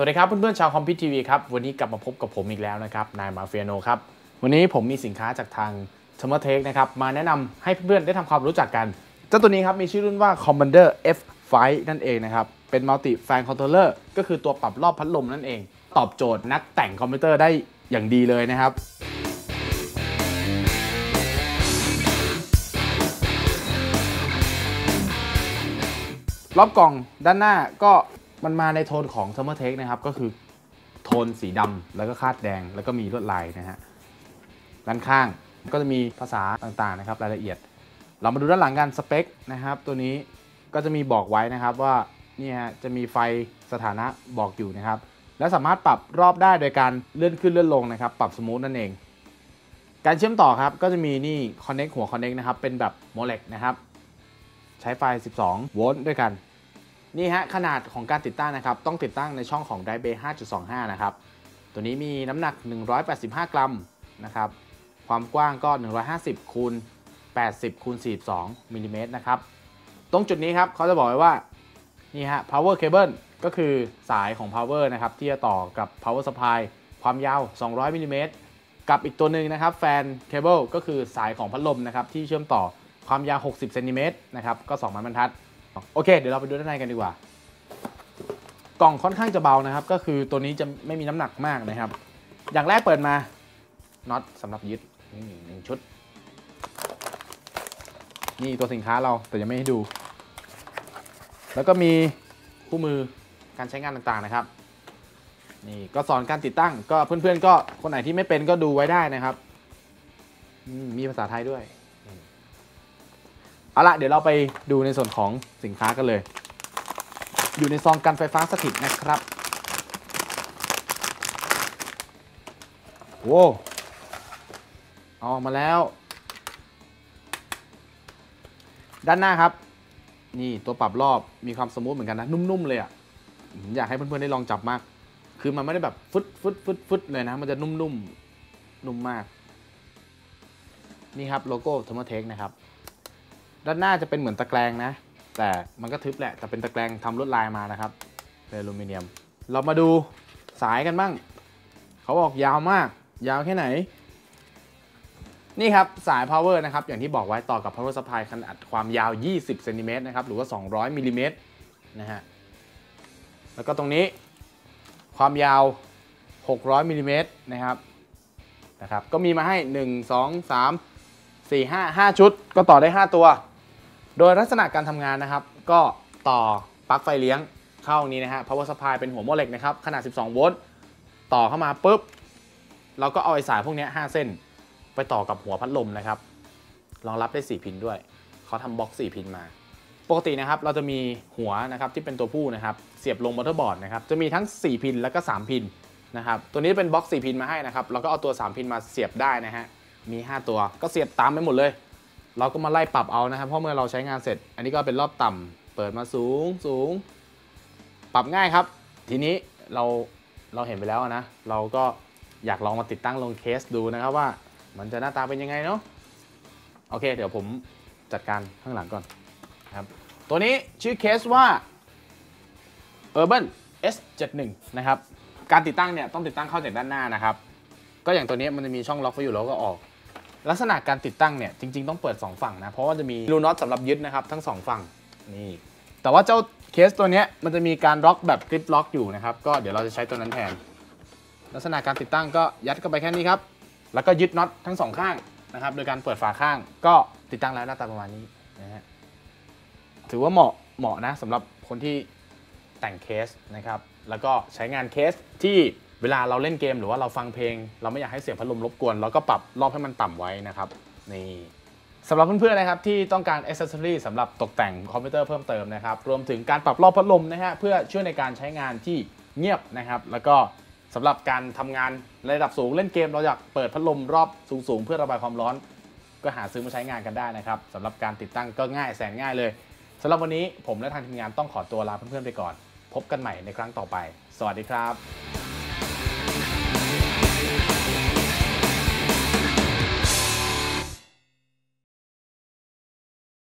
สวัสดีครับเพื่อนๆชาวคอมพิวทีวีครับ วันนี้กลับมาพบกับผมอีกแล้วนะครับ นายมาเฟียโนครับ วันนี้ผมมีสินค้าจากทาง t h e r m o t e c h นะครับมาแนะนำให้เพื่อนๆได้ทำความรู้จักกัน เจ้าตัวนี้ครับมีชื่อรุ่นว่า Commander F5 นั่นเองนะครับ เป็น Multi Fan Controller ก็คือตัวปรับรอบพัดลมนั่นเอง ตอบโจทย์นักแต่งคอมพิวเตอร์ได้อย่างดีเลยนะครับรอบกล่องด้านหน้าก็ มันมาในโทนของ Summer t e c h นะครับ ก็คือโทนสีดำแล้วก็คาดแดงแล้วก็มีลวดลายนะฮะด้านข้างก็จะมีภาษาต่างๆนะครับรายละเอียด เรามาดูด้านหลังกันสเปคนะครับ ตัวนี้ก็จะมีบอกไว้นะครับว่านี่ฮะจะมีไฟสถานะบอกอยู่นะครับ และสามารถปรับรอบได้โดยการเลื่อนขึ้นเลื่อนลงนะครับ ปรับสมูทนั่นเอง การเชื่อมต่อครับก็จะมีนี่ Connect หัว Connect นะครับ เป็นแบบโมเลกนะครับ ใช้ไฟ 12 โวลต์ด้วยกัน นี่ฮะขนาดของการติดตั้งนะครับ ต้องติดตั้งในช่องของ Drive Bay 5.25 นะครับ ตัวนี้มีน้ำหนัก 185 กรัมนะครับ ความกว้างก็ 150คูณ80คูณ42มิลลิเมตรนะครับ ตรงจุดนี้ครับเขาจะบอกไว้ว่า นี่ฮะ power cable ก็คือสายของ power นะครับ ที่จะต่อกับ power supply ความยาว 200มิลลิเมตรกับอีกตัวหนึ่งนะครับ แฟนเคเบิลก็คือสายของพัดลมนะครับ ที่เชื่อมต่อความยาว 60เซนติเมตรนะครับ ก็2มันบรรทัด โอเค เดี๋ยวเราไปดูด้านในกันดีกว่า กล่องค่อนข้างจะเบานะครับ ก็คือตัวนี้จะไม่มีน้ำหนักมากนะครับ อย่างแรกเปิดมาน็อตสำหรับยึดนี่หนึ่งชุด นี่ตัวสินค้าเราแต่ยังไม่ให้ดู แล้วก็มีคู่มือการใช้งานต่างๆนะครับ นี่ก็สอนการติดตั้ง ก็เพื่อนๆก็คนไหนที่ไม่เป็นก็ดูไว้ได้นะครับ มีภาษาไทยด้วย เอาละเดี๋ยวเราไปดูในส่วนของสินค้ากันเลย อยู่ในซองกันไฟฟ้าสถิตนะครับโว้เอาออกมาแล้ว ด้านหน้าครับ นี่ตัวปรับรอบมีความสมูทเหมือนกันนะ นุ่มๆเลยอะ่ะอยากให้เพื่อนๆได้ลองจับมาก คือมันไม่ได้แบบฟึดฟึดฟึดฟึดเลยนะ มันจะนุ่มๆ นุ่มมาก นี่ครับโลโก้ t h e r m o t e c h นะครับ ด้านหน้าจะเป็นเหมือนตะแกรงนะ แต่มันก็ทึบแหละแต่เป็นตะแกรงทำลวดลายมานะครับเป็นอลูมิเนียม เรามาดูสายกันบ้าง เขาบอกยาวมาก ยาวแค่ไหน นี่ครับสาย power นะครับ อย่างที่บอกไว้ต่อกับ power supply ขนาดความยาว 20เซนติเมตรนะครับ หรือว่า 200มิลลิเมตรนะฮะ แล้วก็ตรงนี้ความยาว 600มิลลิเมตรนะครับ นะครับ ก็มีมาให้ 1 2 3 4 5 5 ชุด ก็ต่อได้ 5 ตัว โดยลักษณะการทำงานนะครับ ก็ต่อปลั๊กไฟเลี้ยงเข้านี้นะฮะ power supply เป็นหัวโมเหล็กนะครับ ขนาด 12 โวลต์ต่อเข้ามาปุ๊บเราก็เอาไอ้สายพวกนี้5เส้น ไปต่อกับหัวพัดลมนะครับรองรับได้ 4 พินด้วยเขาทำบล็อก 4 พินมา ปกตินะครับเราจะมีหัวนะครับที่เป็นตัวผู้นะครับ เสียบลงมอเตอร์บอร์ดนะครับจะมีทั้ง 4 พินแล้วก็ 3 พินนะครับตัวนี้เป็นบล็อก 4 พินมาให้นะครับเราก็เอาตัว 3 พินมาเสียบได้นะฮะมี 5 ตัวก็เสียบตามไปหมดเลย เราก็มาไล่ปรับเอานะครับ เพราะเมื่อเราใช้งานเสร็จ อันนี้ก็เป็นรอบต่ำเปิดมาสูงสูง ปรับง่ายครับ ทีนี้เราเราเห็นไปแล้วนะ เราก็อยากลองมาติดตั้งลงเคสดูนะครับว่า มันจะหน้าตาเป็นยังไงเนาะ โอเค เดี๋ยวผมจัดการข้างหลังก่อนครับ ตัวนี้ชื่อเคสว่า Urban S71 นะครับ การติดตั้งเนี่ยต้องติดตั้งเข้าจากด้านหน้านะครับ ก็อย่างตัวนี้มันจะมีช่องล็อกไว้อยู่แล้วก็ออก ลักษณะการติดตั้งเนี่ยจริง ๆ ต้องเปิด 2 ฝั่งนะ เพราะว่าจะมีรูน็อตสำหรับยึดนะครับทั้ง 2 ฝั่งนี่แต่ว่าเจ้าเคสตัวนี้มันจะมีการล็อกแบบกริปล็อกอยู่นะครับก็เดี๋ยวเราจะใช้ตัวนั้นแทน ลักษณะการติดตั้งก็ยัดเข้าไปแค่นี้ครับแล้วก็ยึดน็อตทั้งสองข้างนะครับโดยการเปิดฝาข้างก็ติดตั้งแล้วหน้าตาประมาณนี้นะฮะถือว่าเหมาะเหมาะนะสำหรับคนที่แต่งเคสนะครับแล้วก็ใช้งานเคสที่ เวลาเราเล่นเกมหรือว่าเราฟังเพลง เราไม่อยากให้เสียงพัดลมรบกวนเราก็ปรับรอบให้มันต่ำไว้นะครับนี่สำหรับเพื่อนๆนะครับที่ต้องการอ c เซ s ซอรีสำหรับตกแต่งคอมพิวเตอร์เพิ่มเติมนะครับรวมถึงการปรับรอบพัดลมนะฮะเพื่อช่วยในการใช้งานที่เงียบนะครับแล้วก็สำหรับการทำงานระดับสูงเล่นเกมเราอยากเปิดพัดลมรอบสูงๆ เพื่อระบายความร้อน ก็หาซื้อมาใช้งานกันได้นะครับสำหรับการติดตั้งก็ง่ายแสนง่ายเลยสำหรับวันนี้ผมและทางทีมงานต้องขอตัวลาเพื่อนๆไปก่อน พบกันใหม่ในครั้งต่อไป สวัสดีครับ